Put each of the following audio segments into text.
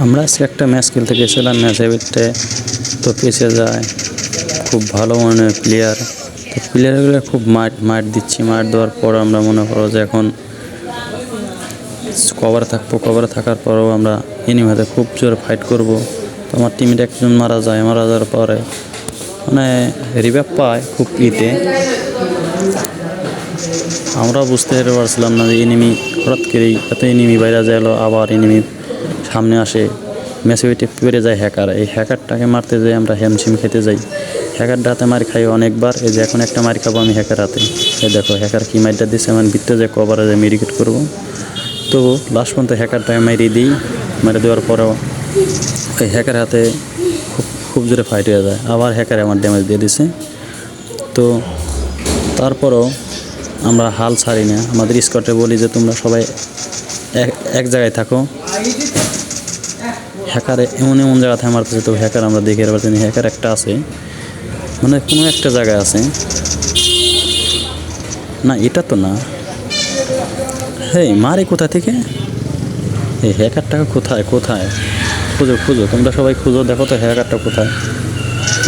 আমরা আজকে একটা ম্যাচ খেলতে গেছিলাম ম্যাচের ভিতরে তো পেছে যায়, খুব ভালো মানের প্লেয়ার তো প্লেয়ারগুলো খুব মাঠ মাঠ দিচ্ছি মাঠ দেওয়ার পর আমরা মনে করো যে এখন কভারে থাকব কভারে থাকার পরেও আমরা এনিমিতে খুব জোরে ফাইট করব। তো আমার টিমের একজন মারা যায়, মারা যাওয়ার পরে মানে রিভাইভ পায় খুব ইতে। আমরা বুঝতে পারছিলাম না যে এনিমি হঠাৎ করেই এত এনিমি বাইরে যায় আবার এনিমি সামনে আসে ম্যাসিভিটি পেরে যায় হ্যাকার এই হ্যাকারটাকে মারতে যাই আমরা হ্যামসিম খেতে যাই। হ্যাকারটা হাতে মার খাই অনেকবার। এই যে এখন একটা মার খাব আমি হ্যাকার হাতে। এই দেখো হ্যাকার কি মারটা দিচ্ছে আমার ভিতরে যে কভারে যে মেডিকেট করব। তো লাস্ট পর্যন্ত হ্যাকারটাকে মারিয়ে দিই। মেরে দেওয়ার পরেও ওই হ্যাকার হাতে খুব খুব জোরে ফাইট হয়ে যায়। আবার হ্যাকারে আমার ড্যামেজ দিয়ে দিছে। তো তারপরও আমরা হাল ছাড়ি না। আমাদের স্কটে বলি যে তোমরা সবাই এক এক জায়গায় থাকো। হ্যাকারে এমন এমন জায়গাতে মারতেছে তো হ্যাকার আমরা দেখে পাচ্ছি হ্যাকার একটা আছে। মানে কোনো একটা জায়গায় আছে। না, এটা তো না। হেই, মারে কোথা থেকে? এই হ্যাকারটাকে কোথায় কোথায়? খুঁজো খুঁজো। তোমরা সবাই খুঁজো, দেখো তো হ্যাকারটা কোথায়।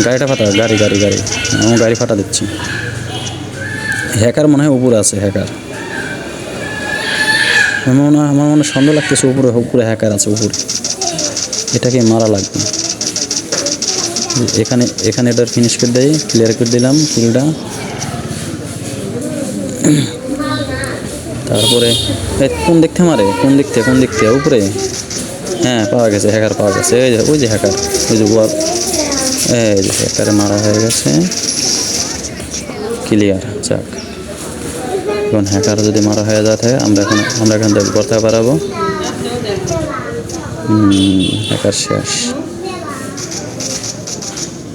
গাড়িটা ফাটা গাড়ি গাড়ি গাড়ি। আমি গাড়ি ফাটা দিচ্ছি। হ্যাকার মনে হয় উপরে আছে, হ্যাকার। আমার মনে হয়, আমার মনে হয় সন্দেহ লাগতেছে উপরে উপরে হ্যাকার আছে, উপরে। এটাকে মারা লাগবে। এখানে এখানে এটার ফিনিশ করে দেয় ক্লিয়ার করে দিলাম কিলটা তারপরে কোন থেকে মারে? কোন থেকে কোন থেকে? উপরে? হ্যাঁ পাওয়া গেছে হ্যাকার পাওয়া গেছে। এই যে, ওই যে হ্যাকার ওই যে ওয়াল এই যে হ্যাকারে মারা হয়ে গেছে। ক্লিয়ার যাক। এখন হ্যাকার যদি মারা হয়ে যাতে আমরা এখন, আমরা এখান থেকে করতে পারব হ্যাকার শেষ।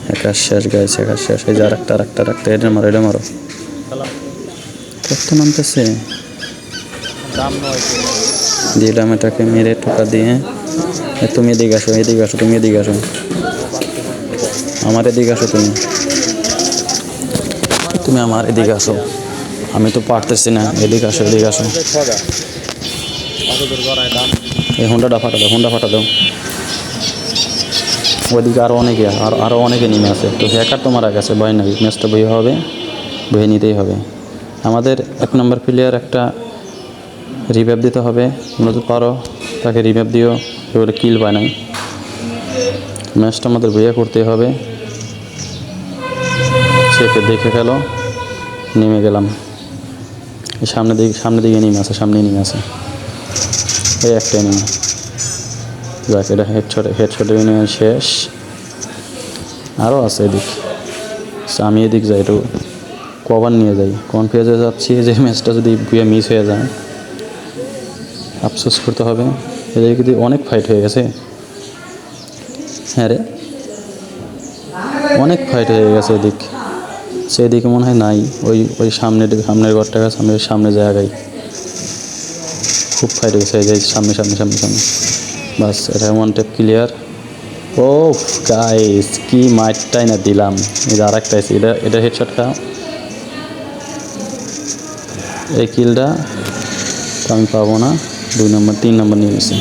হ্যাকার শেষ গাইছে হ্যাকার শেষ। এই যে আরেকটা আরেকটা আরেকটা। এটা মারো এটা মারো। কত নামতেছে? দিলাম এটাকে, মেরে টোকা দিয়ে। তুমি এদিকে আসো এদিকে আসো, তুমি এদিকে আসো। আমার এদিকে আসো তুমি। তুমি আমার এদিকে আসো। আমি তো পারতেছি না। এদিকে আসো এদিকে আসো। এই হোন্ডাটা ফাটা দাও হোন্ডা ফাটা দাও ওইদিকে আরও অনেকে, আর আরও অনেকে নেমে আছে। তো হ্যাকার তো মারা গেছে, ভয় নাই। ম্যাচটা বই হবে বয়ে নিতেই হবে। আমাদের এক নম্বর প্লেয়ার একটা রিভ্যাপ দিতে হবে। তোমরা যদি পারো, তাকে রিভ্যাপ দিও, এবারে কিল পায় নাই। ম্যাচটা আমাদের বইয়া করতেই হবে। চেপে দেখে গেল নেমে গেলাম। সামনে দিকে সামনে দিকে নেমে আছে সামনে নেমে আছে। এই একটা নেমে যাক এটা হেডশট হেডশট নেমে শেষ। আরও আছে এদিক। আচ্ছা, আমি এদিক যাই একটু। কভার নিয়ে যাই। কনফিউজে যাচ্ছি? যে ম্যাচটা যদি বুয়ে মিস হয়ে যায়। আফসোস করতে হবে। এদিকে কিন্তু অনেক ফাইট হয়ে গেছে। হ্যাঁ রে। অনেক ফাইট হয়ে গেছে এদিক। সেদিকে মনে হয় নাই। ওই ওই সামনের সামনের ঘরটা সামনের সামনে জায়গায়। খুব ফাইট গেছে এই যে সামনে সামনে সামনে সামনে। বাস, এটা ওয়ান টেপ ক্লিয়ার ও গাইস কি মাইটটাই না দিলাম। এই যে আর একটা আছে, এটা এটা হেডশট এই কিলটা আমি পাবো না। দুই নম্বর তিন নম্বর নিয়ে গেছি।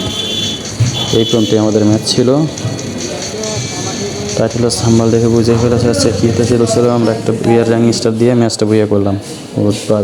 এই পর্যন্ত আমাদের ম্যাচ ছিল। টাইটেল সাম্বাল দেখে বুঝে ফেলেছে আচ্ছা কী হতেছিল ছিল আমরা একটা বিয়ার র্যাঙ্ক স্টার দিয়ে ম্যাচটা বইয়া করলাম। বাবা